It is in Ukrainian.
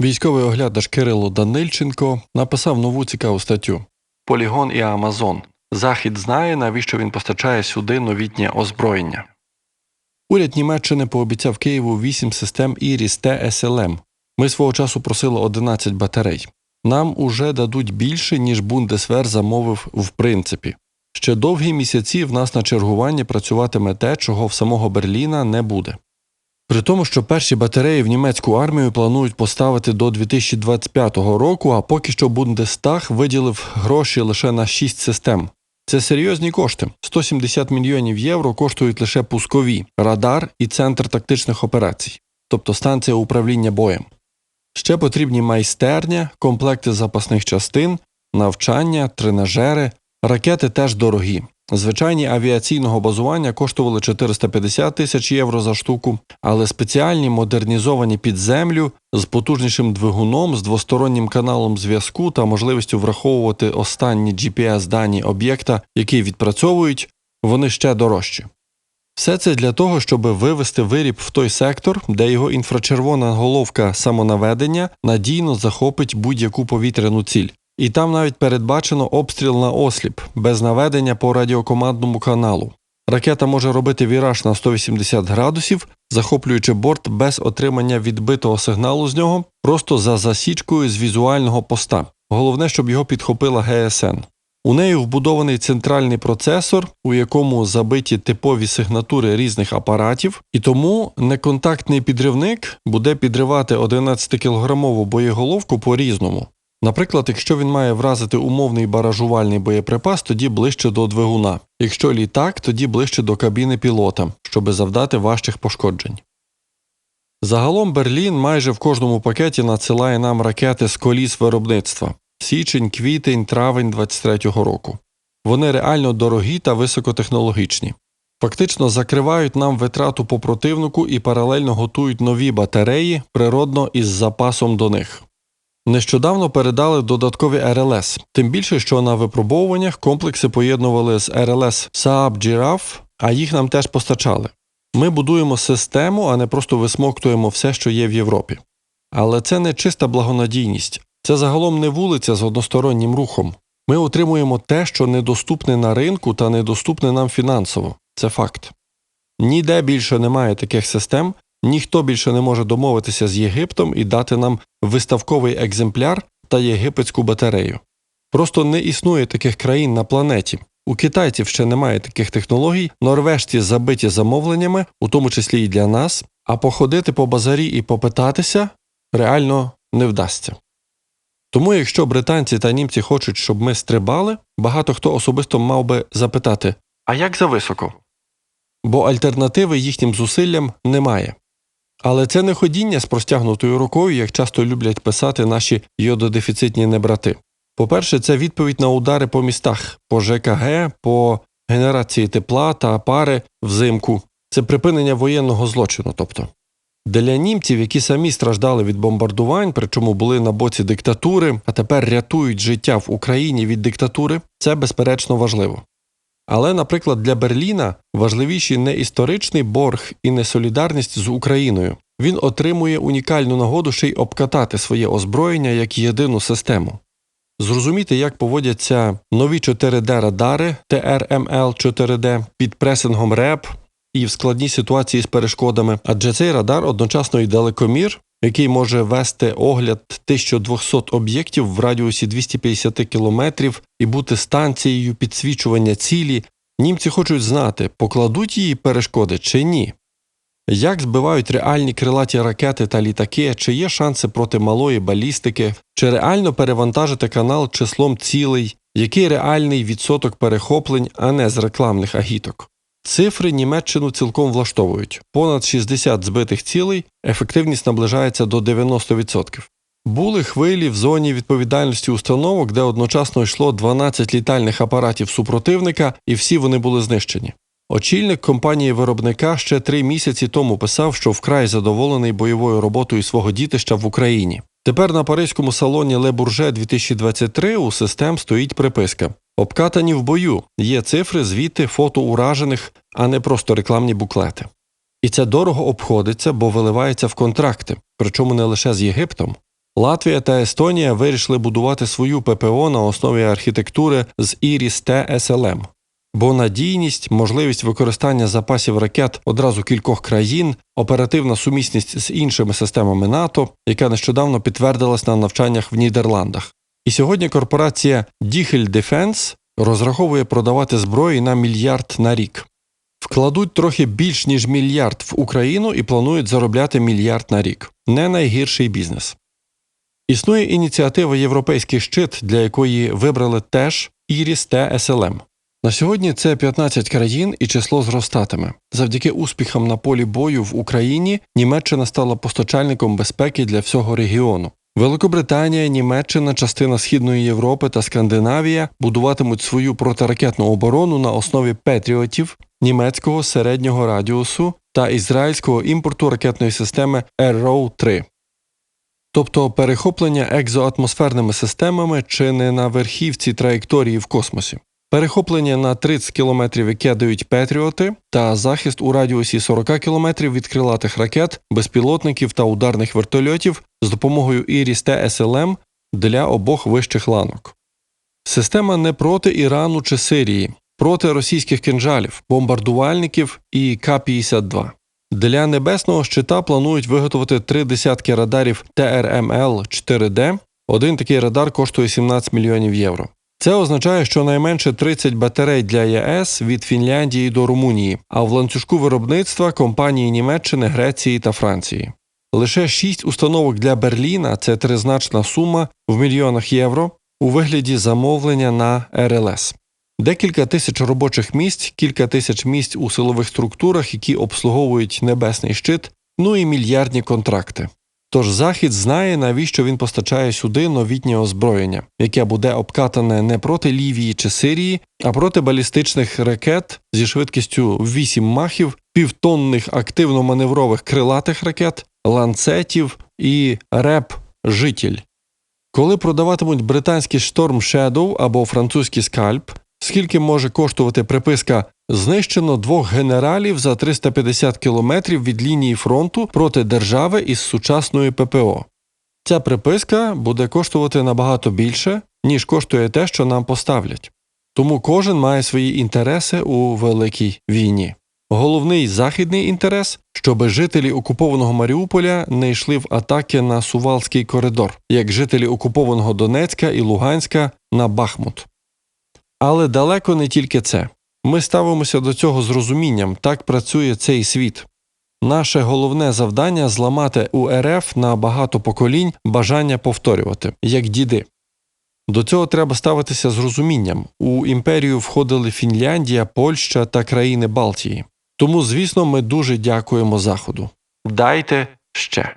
Військовий оглядач Кирило Данильченко написав нову цікаву статтю Полігон і Амазон. Захід знає, навіщо він постачає сюди новітнє озброєння. Уряд Німеччини пообіцяв Києву 8 систем Іріс Т СЛМ. Ми свого часу просили 11 батарей. Нам уже дадуть більше, ніж Бундесвер замовив в принципі. Ще довгі місяці в нас на чергуванні працюватиме те, чого в самого Берліна не буде. При тому, що перші батареї в німецьку армію планують поставити до 2025 року, а поки що Бундестаг виділив гроші лише на 6 систем. Це серйозні кошти. 170 мільйонів євро коштують лише пускові, радар і центр тактичних операцій, тобто станція управління боєм. Ще потрібні майстерня, комплекти запасних частин, навчання, тренажери, ракети теж дорогі. Звичайні авіаційного базування коштували 450 тисяч євро за штуку, але спеціальні модернізовані під землю з потужнішим двигуном, з двостороннім каналом зв'язку та можливістю враховувати останні GPS-дані об'єкта, які відпрацьовують, вони ще дорожчі. Все це для того, щоб вивести виріб в той сектор, де його інфрачервона головка самонаведення надійно захопить будь-яку повітряну ціль. І там навіть передбачено обстріл на осліп без наведення по радіокомандному каналу. Ракета може робити віраж на 180 градусів, захоплюючи борт без отримання відбитого сигналу з нього, просто за засічкою з візуального поста. Головне, щоб його підхопила ГСН. У неї вбудований центральний процесор, у якому забиті типові сигнатури різних апаратів, і тому неконтактний підривник буде підривати 11-кілограмову боєголовку по-різному. Наприклад, якщо він має вразити умовний баражувальний боєприпас, тоді ближче до двигуна. Якщо літак, тоді ближче до кабіни пілота, щоби завдати важчих пошкоджень. Загалом Берлін майже в кожному пакеті надсилає нам ракети з коліс виробництва січень, квітень, травень 23-го року. Вони реально дорогі та високотехнологічні. Фактично закривають нам витрату по противнику і паралельно готують нові батареї природно із запасом до них. Нещодавно передали додаткові РЛС, тим більше, що на випробовуваннях комплекси поєднували з РЛС Saab Giraffe, а їх нам теж постачали. Ми будуємо систему, а не просто висмоктуємо все, що є в Європі. Але це не чиста благонадійність, це загалом не вулиця з одностороннім рухом. Ми отримуємо те, що недоступне на ринку та недоступне нам фінансово. Це факт. Ніде більше немає таких систем, ніхто більше не може домовитися з Єгиптом і дати нам виставковий екземпляр та єгипетську батарею. Просто не існує таких країн на планеті. У китайців ще немає таких технологій, норвежці забиті замовленнями, у тому числі і для нас, а походити по базарі і попитатися реально не вдасться. Тому, якщо британці та німці хочуть, щоб ми стрибали, багато хто особисто мав би запитати А як за високо? Бо альтернативи їхнім зусиллям немає. Але це не ходіння з простягнутою рукою, як часто люблять писати наші йододефіцитні небрати. По-перше, це відповідь на удари по містах, по ЖКГ, по генерації тепла та пари взимку. Це припинення воєнного злочину. тобто. Для німців, які самі страждали від бомбардувань, причому були на боці диктатури, а тепер рятують життя в Україні від диктатури, це безперечно важливо. Але, наприклад, для Берліна важливіші не історичний борг і не солідарність з Україною. Він отримує унікальну нагоду ще й обкатати своє озброєння як єдину систему. Зрозуміти, як поводяться нові 4D радари ТРМЛ 4D під пресингом РЕП і в складній ситуації з перешкодами, адже цей радар одночасно й далекомір, який може вести огляд 1200 об'єктів в радіусі 250 кілометрів і бути станцією підсвічування цілі. Німці хочуть знати, покладуть її перешкоди чи ні. Як збивають реальні крилаті ракети та літаки, чи є шанси проти малої балістики, чи реально перевантажити канал числом цілей, який реальний відсоток перехоплень, а не з рекламних агіток. Цифри Німеччину цілком влаштовують понад 60 збитих цілей, ефективність наближається до 90%. Були хвилі в зоні відповідальності установок, де одночасно йшло 12 літальних апаратів супротивника, і всі вони були знищені. Очільник компанії виробника ще три місяці тому писав, що вкрай задоволений бойовою роботою свого дітища в Україні. Тепер на паризькому салоні Le Bourget 2023 у систем стоїть приписка Обкатані в бою, є цифри, звіти, фото уражених, а не просто рекламні буклети. І це дорого обходиться, бо виливається в контракти, причому не лише з Єгиптом. Латвія та Естонія вирішили будувати свою ППО на основі архітектури з Iris-T SLM. Бо надійність, можливість використання запасів ракет одразу кількох країн, оперативна сумісність з іншими системами НАТО, яка нещодавно підтвердилась на навчаннях в Нідерландах. І сьогодні корпорація Dichel Defense розраховує продавати зброї на мільярд на рік. Вкладуть трохи більш ніж мільярд в Україну і планують заробляти мільярд на рік. Не найгірший бізнес. Існує ініціатива Європейський щит, для якої вибрали теж Iris-T SLM. На сьогодні це 15 країн і число зростатиме. Завдяки успіхам на полі бою в Україні Німеччина стала постачальником безпеки для всього регіону. Великобританія, Німеччина, частина Східної Європи та Скандинавія будуватимуть свою протиракетну оборону на основі петріотів, німецького середнього радіусу та ізраїльського імпорту ракетної системи Arrow 3 тобто перехоплення екзоатмосферними системами чи не на верхівці траєкторії в космосі. Перехоплення на 30 км, яке дають Петріоти, та захист у радіусі 40 км від крилатих ракет, безпілотників та ударних вертольотів з допомогою Iris-T SLM для обох вищих ланок. Система не проти Ірану чи Сирії, проти російських кинжалів, бомбардувальників і К-52. Для небесного щита планують виготовити три десятки радарів ТРМЛ 4D. Один такий радар коштує 17 мільйонів євро. Це означає, що найменше 30 батарей для ЄС від Фінляндії до Румунії, а в ланцюжку виробництва компанії Німеччини, Греції та Франції. Лише 6 установок для Берліна це тризначна сума в мільйонах євро у вигляді замовлення на РЛС. Декілька тисяч робочих місць, кілька тисяч місць у силових структурах, які обслуговують небесний щит, ну і мільярдні контракти. Тож Захід знає, навіщо він постачає сюди новітнє озброєння, яке буде обкатане не проти Лівії чи Сирії, а проти балістичних ракет зі швидкістю 8 махів, півтонних активно-маневрових крилатих ракет, ланцетів і реп житель. Коли продаватимуть британський Storm Shadow або французький скальп, скільки може коштувати приписка знищено двох генералів за 350 кілометрів від лінії фронту проти держави із сучасною ППО. Ця приписка буде коштувати набагато більше, ніж коштує те, що нам поставлять. Тому кожен має свої інтереси у великій війні. Головний західний інтерес, щоби жителі окупованого Маріуполя не йшли в атаки на Сувалський коридор, як жителі окупованого Донецька і Луганська на Бахмут. Але далеко не тільки це. Ми ставимося до цього з розумінням, так працює цей світ. Наше головне завдання зламати у РФ на багато поколінь бажання повторювати, як діди. До цього треба ставитися з розумінням. У імперію входили Фінляндія, Польща та країни Балтії. Тому, звісно, ми дуже дякуємо Заходу. Дайте ще.